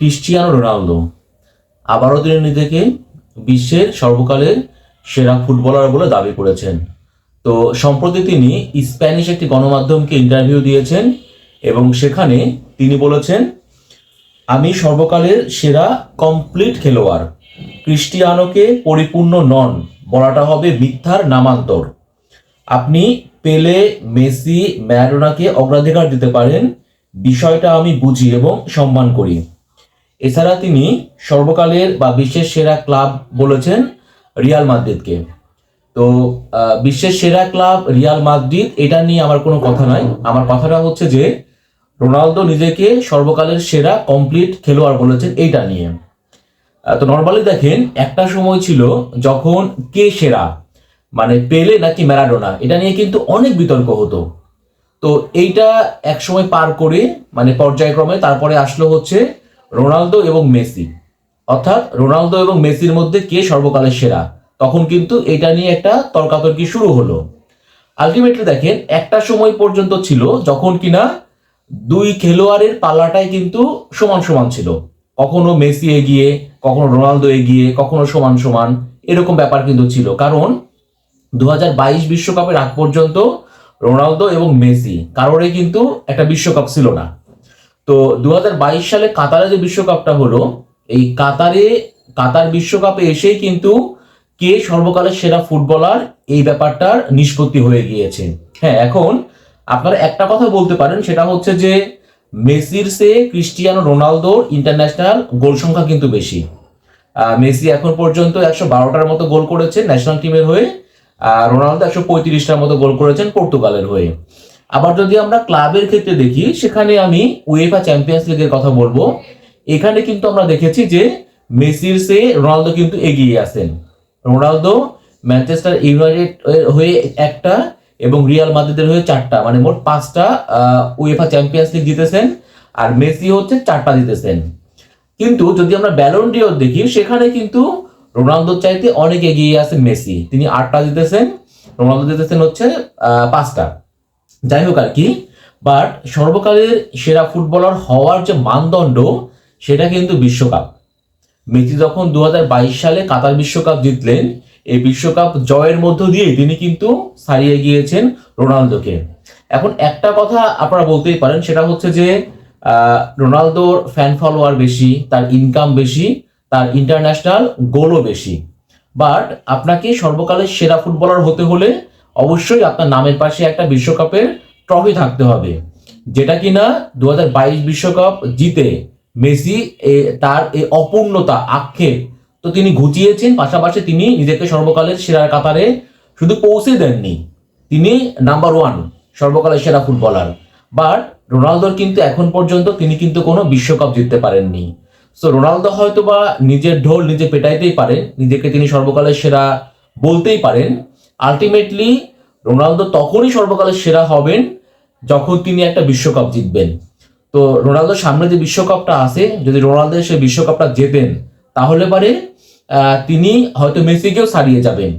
Cristiano Ronaldo. আবারও তিনি নিজেকে বিশ্বের সর্বকালের সেরা ফুটবলার বলে দাবি করেছেন। তো সম্প্রতি তিনি স্প্যানিশ একটি গণমাধ্যমকে ইন্টারভিউ দিয়েছেন এবং সেখানে তিনি বলেছেন, আমি সর্বকালের সেরা কমপ্লিট খেলোয়াড়। ক্রিস্টিয়ানোকে পরিপূর্ণ নন, বলাটা হবে মিথ্যার নামান্তর। আপনি পেলে, মেসি, ম্যারাডোনাকে অগ্রাধিকার দিতে পারেন, বিষয়টা আমি বুঝি এবং সম্মান করি। এছাড়া তিনি সর্বকালের বা বিশ্বের সেরা ক্লাব বলেছেন রিয়াল মাদ্রিদকে। তো বিশ্বের সেরা ক্লাব রিয়াল মাদ্রিদ, এটা নিয়ে আমার কোনো কথা নাই। আমার কথাটা হচ্ছে যে, রোনালদো নিজেকে সর্বকালের সেরা কমপ্লিট খেলোয়াড় বলেছেন এইটা নিয়ে। তো নর্মালি দেখেন, একটা সময় ছিল যখন কে সেরা? মানে পেলে নাকি ম্যারাডোনা? এটা নিয়ে কিন্তু অনেক বিতর্ক হতো। তো এইটা এক সময় পার করে মানে পর্যায়ক্রমে তারপরে আসলো হচ্ছে রোনালদো এবং মেসি। অর্থাৎ রোনালদো এবং মেসির মধ্যে কে সর্বকালের সেরা? তখন কিন্তু এটা নিয়ে একটা তর্কাতর্কি শুরু হলো। আলটিমেটলি দেখেন, একটা সময় পর্যন্ত ছিল যখন কিনা দুই খেলোয়াড়ের পাল্লাটাই কিন্তু সমান সমান ছিল। কখনো মেসি এগিয়ে, কখনো রোনালদো এগিয়ে, কখনো সমান সমান, এরকম ব্যাপার কিন্তু ছিল। কারণ দু বিশ্বকাপের আগ পর্যন্ত রোনালদো এবং মেসি কারোরই কিন্তু একটা বিশ্বকাপ ছিল না। তো দু হাজার বাইশ সালে কাতারে যে বিশ্বকাপটা হলো, এই কাতারে, কাতার বিশ্বকাপে এসেই কিন্তু কে সর্বকালের সেরা ফুটবলার এই ব্যাপারটার নিষ্পত্তি হয়ে গিয়েছে। হ্যাঁ এখন আপনারা একটা কথা বলতে পারেন, সেটা হচ্ছে যে মেসির সে ক্রিস্টিয়ানো রোনালদোর ইন্টারন্যাশনাল গোল সংখ্যা কিন্তু বেশি। মেসি এখন পর্যন্ত একশো বারোটার মতো গোল করেছে ন্যাশনাল টিমের হয়ে রোনালদো একশো পঁয়ত্রিশটার মতো গোল করেছেন পর্তুগালের হয়ে। আবার যদি আমরা ক্লাবের ক্ষেত্রে দেখি, সেখানে আমি উয়েফা চ্যাম্পিয়ন্স লিগের কথা বলব। এখানে কিন্তু আমরা দেখেছি যে মেসির সে রোনালদো কিন্তু এগিয়ে আছেন রোনালদো ম্যানচেস্টার ইউনাইটেড হয়ে একটা এবং রিয়াল মাদ্রিদের হয়ে চারটা মানে মোট পাঁচটা উয়েফা চ্যাম্পিয়ন্স লিগ জিতেছেন আর মেসি হচ্ছে চারটা জিতেছেন। কিন্তু যদি আমরা ব্যালন ডিওর দেখি, সেখানে কিন্তু রোনালদোর চাইতে অনেক এগিয়ে আছেন মেসি। তিনি আটটা জিতেছেন, রোনালদো জিতেছেন হচ্ছে পাঁচটা। যাই হোক আর কি বাট সর্বকালের সেরা ফুটবলার হওয়ার যে মানদণ্ড, সেটা কিন্তু বিশ্বকাপ। মেসি যখন দু হাজার বাইশ সালে কাতার বিশ্বকাপ জিতলেন, এই বিশ্বকাপ জয়ের মধ্য দিয়ে তিনি কিন্তু ছাড়িয়ে গিয়েছেন রোনালদোকে। এখন একটা কথা আপনারা বলতেই পারেন, সেটা হচ্ছে যে রোনালদোর ফ্যান ফলোয়ার বেশি, তার ইনকাম বেশি, তার ইন্টারন্যাশনাল গোলও বেশি। বাট আপনাকে সর্বকালের সেরা ফুটবলার হতে হলে অবশ্যই আপনার নামের পাশে একটা বিশ্বকাপের ট্রফি থাকতে হবে। যেটা কিনা দু বিশ্বকাপ জিতে মেসি তার এই অপূর্ণতা, আক্ষেপ তো তিনি ঘুচিয়েছেন, পাশাপাশি তিনি নিজেকে সর্বকালের সেরা কাতারে শুধু পৌঁছে দেননি। তিনি নাম্বার ওয়ান সর্বকালের সেরা ফুটবলার। বাট রোনালদোর কিন্তু এখন পর্যন্ত তিনি কিন্তু কোনো বিশ্বকাপ জিততে পারেননি। সো রোনালদো হয়তো বা নিজের ঢোল নিজে পেটাইতেই পারেন নিজেকে তিনি সর্বকালের সেরা বলতেই পারেন। আলটিমেটলি রোনালদো তখনই সর্বকালের সেরা হবেন যখন তিনি একটা বিশ্বকাপ জিতবেন। তো রোনালদোর সামনে যে বিশ্বকাপটা আছে, যদি রোনালদো সেই বিশ্বকাপটা জেতেন, তাহলে পরে তিনি হয়তো মেসিকেও ছাড়িয়ে যাবেন।